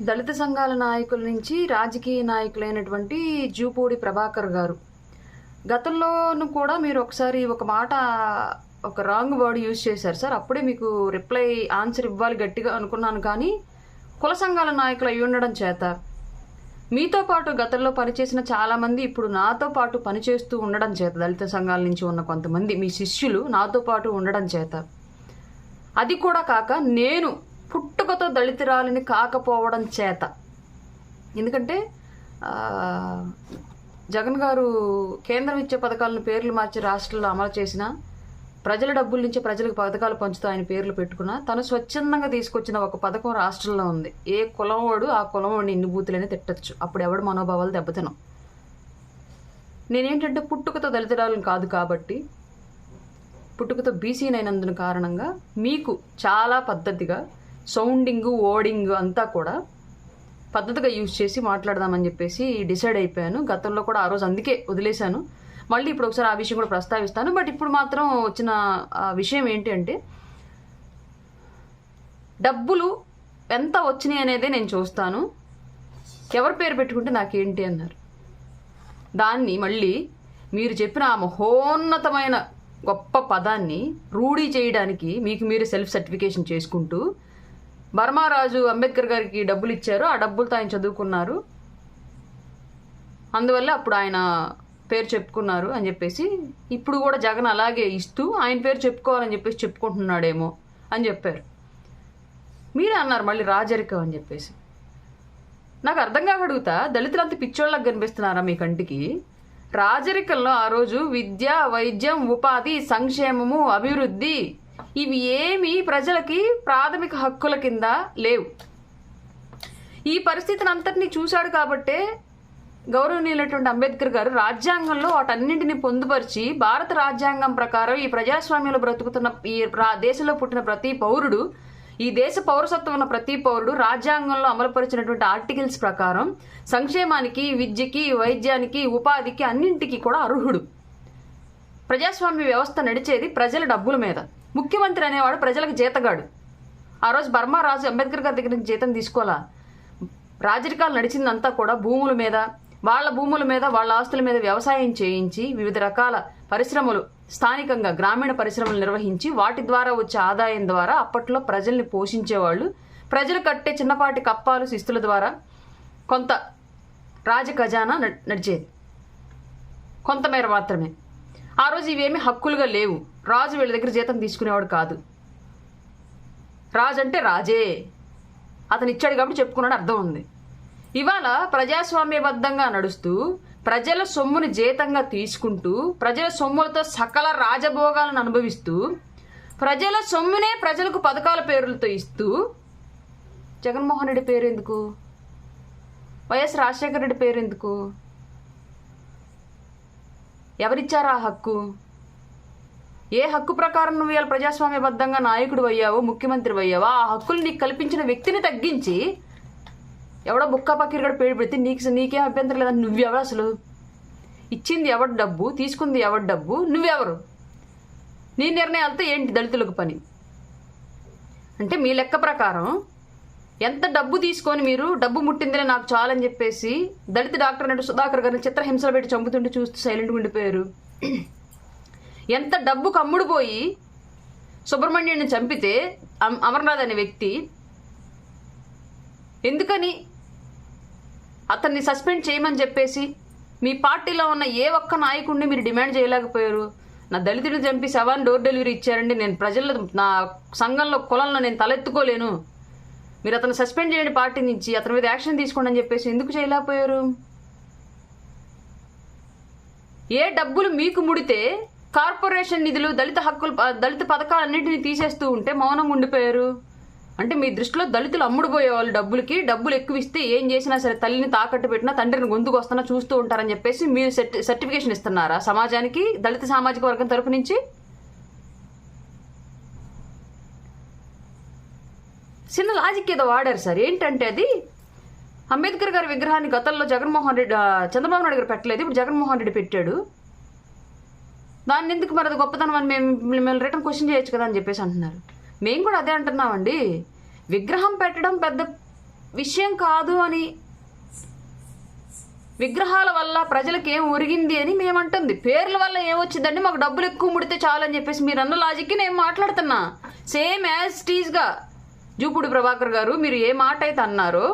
దళిత సంఘాల నాయకుల నుంచి రాజకీయ నాయకులైనటువంటి జూపూడి ప్రభాకర్ గారు. గతంలోనూ కూడా మీరు ఒకసారి ఒక మాట ఒక రాంగ్ వర్డ్ యూజ్ చేశారు సార్. అప్పుడే మీకు రిప్లై ఆన్సర్ ఇవ్వాలి గట్టిగా అనుకున్నాను కానీ కుల సంఘాల నాయకులు అయి ఉండడం చేత మీతో పాటు గతంలో పనిచేసిన చాలామంది ఇప్పుడు నాతో పాటు పనిచేస్తూ ఉండడం చేత దళిత సంఘాల నుంచి ఉన్న కొంతమంది మీ శిష్యులు నాతో పాటు ఉండడం చేత. అది కూడా కాక నేను పుట్టుకతో దళితురాలిని కాకపోవడం చేత. ఎందుకంటే జగన్ గారు కేంద్రం ఇచ్చే పథకాలను పేర్లు మార్చి రాష్ట్రంలో అమలు చేసిన ప్రజల డబ్బుల నుంచి ప్రజలకు పథకాలు పంచుతూ ఆయన పేర్లు పెట్టుకున్న తను స్వచ్ఛందంగా తీసుకొచ్చిన ఒక పథకం రాష్ట్రంలో ఉంది. ఏ కులం వాడు ఆ కులం వాడిని ఇన్ని బూతులనే తిట్టచ్చు. అప్పుడు ఎవడు మనోభావాలు దెబ్బతినం. నేనేంటంటే పుట్టుకతో దళితురాలను కాదు కాబట్టి పుట్టుకతో బీసీనైనందున కారణంగా మీకు చాలా పద్ధతిగా సౌండింగ్ ఓడింగ్ అంతా కూడా పద్ధతిగా యూజ్ చేసి మాట్లాడదామని చెప్పేసి డిసైడ్ అయిపోయాను. గతంలో కూడా ఆ రోజు అందుకే వదిలేశాను. మళ్ళీ ఇప్పుడు ఒకసారి ఆ విషయం కూడా ప్రస్తావిస్తాను. బట్ ఇప్పుడు మాత్రం వచ్చిన ఆ విషయం ఏంటి అంటే డబ్బులు ఎంత వచ్చినాయి అనేదే నేను చూస్తాను. ఎవరి పేరు పెట్టుకుంటే నాకేంటి అన్నారు. దాన్ని మళ్ళీ మీరు చెప్పిన ఆ మహోన్నతమైన గొప్ప పదాన్ని రూఢీ చేయడానికి మీకు మీరు సెల్ఫ్ సర్టిఫికేషన్ చేసుకుంటూ బర్మారాజు అంబేద్కర్ గారికి డబ్బులు ఇచ్చారు. ఆ డబ్బులతో ఆయన చదువుకున్నారు. అందువల్ల అప్పుడు ఆయన పేరు చెప్పుకున్నారు అని చెప్పేసి. ఇప్పుడు కూడా జగన్ అలాగే ఇస్తూ ఆయన పేరు చెప్పుకోవాలని చెప్పేసి చెప్పుకుంటున్నాడేమో అని చెప్పారు. మీరే అన్నారు మళ్ళీ రాజరికం అని చెప్పేసి. నాకు అర్థం కాక అడుగుతా దళితులంత పిచ్చోళ్ళకి కనిపిస్తున్నారా మీ కంటికి? రాజరికంలో ఆ రోజు విద్య వైద్యం ఉపాధి సంక్షేమము అభివృద్ధి ఇవి ఏమీ ప్రజలకి ప్రాథమిక హక్కుల కింద లేవు. ఈ పరిస్థితిని అంతటినీ చూశాడు కాబట్టే గౌరవనీయులైనటువంటి అంబేద్కర్ గారు రాజ్యాంగంలో వాటన్నింటినీ పొందుపరిచి భారత రాజ్యాంగం ప్రకారం ఈ ప్రజాస్వామ్యంలో బ్రతుకుతున్న ఈ దేశంలో పుట్టిన ప్రతి పౌరుడు ఈ దేశ పౌరసత్వం ఉన్న ప్రతి పౌరుడు రాజ్యాంగంలో అమలుపరిచినటువంటి ఆర్టికల్స్ ప్రకారం సంక్షేమానికి విద్యకి వైద్యానికి ఉపాధికి అన్నింటికి కూడా అర్హుడు. ప్రజాస్వామ్య వ్యవస్థ నడిచేది ప్రజల డబ్బుల మీద. ముఖ్యమంత్రి అనేవాడు ప్రజలకు జీతగాడు. ఆ రోజు బర్మా రాజు అంబేద్కర్ గారి దగ్గర నుంచి జీతం తీసుకోవాలా? రాజరికాలు నడిచిందంతా కూడా భూముల మీద వాళ్ళ భూముల మీద వాళ్ళ ఆస్తుల మీద వ్యవసాయం చేయించి వివిధ రకాల పరిశ్రమలు స్థానికంగా గ్రామీణ పరిశ్రమలు నిర్వహించి వాటి ద్వారా వచ్చే ఆదాయం ద్వారా అప్పట్లో ప్రజల్ని పోషించేవాళ్ళు. ప్రజలు కట్టే చిన్నపాటి కప్పాలు శిస్తుల ద్వారా కొంత రాజ ఖజానా నడిచేది. కొంతమేర మాత్రమే. ఆ రోజు ఇవేమీ హక్కులుగా లేవు. రాజు వీళ్ళ దగ్గర జీతం తీసుకునేవాడు కాదు. రాజు అంటే రాజే. అతను ఇచ్చాడు కాబట్టి చెప్పుకున్నాడు అర్థం ఉంది. ఇవాళ ప్రజాస్వామ్యబద్ధంగా నడుస్తూ ప్రజల సొమ్ముని జీతంగా తీసుకుంటూ ప్రజల సొమ్ములతో సకల రాజభోగాలను అనుభవిస్తూ ప్రజల సొమ్మునే ప్రజలకు పథకాల పేర్లతో ఇస్తూ జగన్మోహన్ రెడ్డి పేరు ఎందుకు? వైఎస్ రాజశేఖర రెడ్డి పేరు ఎందుకు? ఎవరిచ్చారా ఆ హక్కు? ఏ హక్కు ప్రకారం నువ్వు ఇవాళ ప్రజాస్వామ్యబద్ధంగా నాయకుడు అయ్యావో ముఖ్యమంత్రి అయ్యావో ఆ హక్కులు నీకు కల్పించిన వ్యక్తిని తగ్గించి ఎవడో బుక్క కూడా పేరు పెడితే నీకు నీకేం అభ్యంతరం లేదని నువ్వెవరు అసలు? ఇచ్చింది ఎవరి డబ్బు తీసుకుంది ఎవరి డబ్బు? నువ్వెవరు? నీ నిర్ణయాలతో ఏంటి దళితులకు పని? అంటే మీ లెక్క ప్రకారం ఎంత డబ్బు తీసుకొని మీరు డబ్బు ముట్టిందిలే నాకు చాలని చెప్పేసి దళిత డాక్టర్ నటు సుధాకర్ గారిని చిత్రహింసలు పెట్టి చంపుతుంటే చూస్తూ సైలెంట్గా ఉండిపోయారు. ఎంత డబ్బు కమ్ముడు పోయి సుబ్రహ్మణ్యుడిని చంపితే అమర్నాథ్ అనే వ్యక్తి ఎందుకని అతన్ని సస్పెండ్ చేయమని చెప్పేసి మీ పార్టీలో ఉన్న ఏ ఒక్క నాయకుడిని మీరు డిమాండ్ చేయలేకపోయారు? నా దళితుడిని చంపి శవాన్ని డోర్ డెలివరీ ఇచ్చారండి. నేను ప్రజల్లో నా సంఘంలో కులంలో నేను తలెత్తుకోలేను. మీరు అతను సస్పెండ్ చేయండి పార్టీ నుంచి అతని మీద యాక్షన్ తీసుకోండి అని చెప్పేసి ఎందుకు చేయలేకపోయారు? ఏ డబ్బులు మీకు ముడితే కార్పొరేషన్ నిధులు దళిత హక్కులు దళిత పథకాలన్నింటినీ తీసేస్తూ ఉంటే మౌనం ఉండిపోయారు. అంటే మీ దృష్టిలో దళితులు అమ్ముడుపోయే వాళ్ళు డబ్బులకి డబ్బులు ఎక్కువ ఇస్తే ఏం చేసినా సరే తల్లిని తాకట్టు పెట్టినా తండ్రిని గొంతుకు వస్తున్నా చూస్తూ ఉంటారని చెప్పేసి మీరు సర్టిఫికేషన్ ఇస్తున్నారా? సమాజానికి దళిత సామాజిక వర్గం తరపు నుంచి? చిన్న లాజిక్ ఏదో వాడారు సార్. ఏంటంటే అది? అంబేద్కర్ గారి విగ్రహాన్ని గతంలో జగన్మోహన్ రెడ్డి చంద్రబాబు నాయుడు గారు పెట్టలేదు. ఇప్పుడు జగన్మోహన్ రెడ్డి పెట్టాడు. దాన్ని ఎందుకు మరి అది గొప్పతనం అని మేము మిమ్మల్ని రిటర్న్ క్వశ్చన్ చేయొచ్చు కదా అని చెప్పేసి అంటున్నారు. మేము కూడా అదే అంటున్నామండి. విగ్రహం పెట్టడం పెద్ద విషయం కాదు అని విగ్రహాల వల్ల ప్రజలకు ఏం ఒరిగింది అని మేమంటుంది. పేర్ల వల్ల ఏమొచ్చిందండి మాకు డబ్బులు ఎక్కువ ముడితే చాలని చెప్పేసి మీరు అన్న లాజిక్కి నేను మాట్లాడుతున్నా. సేమ్ యాజ్ టీజ్గా జూపుడు ప్రభాకర్ గారు మీరు ఏ మాట అయితే అన్నారో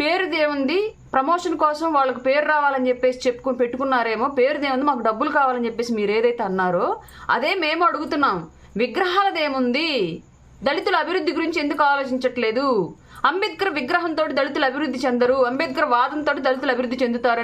పేరుది ఏముంది ప్రమోషన్ కోసం వాళ్ళకి పేరు రావాలని చెప్పేసి చెప్పుకుని పెట్టుకున్నారేమో పేరు దేవుంది మాకు డబ్బులు కావాలని చెప్పేసి మీరు ఏదైతే అన్నారో అదే మేము అడుగుతున్నాం. విగ్రహాలదేముంది దళితుల అభివృద్ధి గురించి ఎందుకు ఆలోచించట్లేదు? అంబేద్కర్ విగ్రహంతో దళితులు అభివృద్ధి చెందరు అంబేద్కర్ వాదంతో దళితులు అభివృద్ధి చెందుతారు